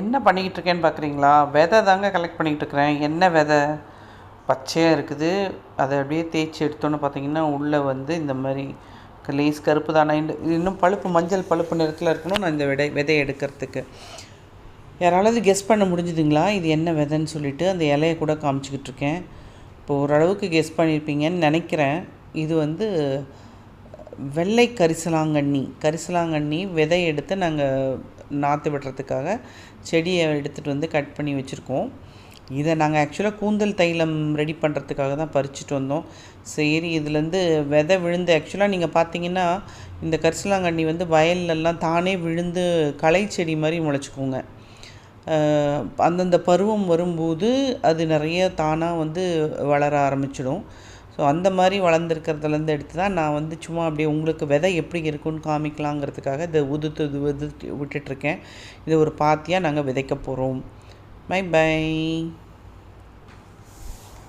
என்ன பண்ணிக்கிட்டு இருக்கேன்னு பார்க்குறீங்களா? விதை தாங்க கலெக்ட் பண்ணிக்கிட்டு இருக்கிறேன் என்ன விதை? பச்சையாக இருக்குது. அதை அப்படியே தேய்ச்சி எடுத்தோன்னு பார்த்தீங்கன்னா உள்ளே வந்து இந்த மாதிரி லேஸ் கருப்பு தானே. இன்னும் பழுப்பு மஞ்சள் பழுப்பு நிறத்தில் இருக்கணும் நான் இந்த விதை விதையை எடுக்கிறதுக்கு. யாராவது கெஸ் பண்ண முடிஞ்சுதுங்களா? இது என்ன விதைன்னு சொல்லிட்டு அந்த இலையை கூட காமிச்சிக்கிட்டு இருக்கேன் இப்போ ஓரளவுக்கு கெஸ் பண்ணியிருப்பீங்கன்னு நினைக்கிறேன். இது வந்து வெள்ளை கரிசலாங்கண்ணி. கரிசலாங்கண்ணி விதை எடுத்து நாங்கள் நாற்று விடுறதுக்காக செடியை எடுத்துகிட்டு வந்து கட் பண்ணி வச்சுருக்கோம். இதை நாங்கள் ஆக்சுவலாக கூந்தல் தைலம் ரெடி பண்ணுறதுக்காக தான் பறிச்சுட்டு வந்தோம். சரி இதுலேருந்து விதை விழுந்து ஆக்சுவலாக நீங்கள் பார்த்தீங்கன்னா இந்த கரிசலாங்கண்ணி வந்து வயல்லலாம் தானே விழுந்து களை செடி மாதிரி முளைச்சிக்குங்க. அந்தந்த பருவம் வரும்போது அது நிறைய தானாக வந்து வளர ஆரம்பிச்சிடும். ஸோ அந்த மாதிரி வளர்ந்துருக்கிறதுலேருந்து எடுத்து தான் நான் வந்து சும்மா அப்படியே உங்களுக்கு விதை எப்படி இருக்குன்னு காமிக்கலாங்கிறதுக்காக இதை உதுத்து இது உதுத்து விட்டுட்ருக்கேன். இதை ஒரு பாத்தியாக நாங்கள் விதைக்க போகிறோம் பை பை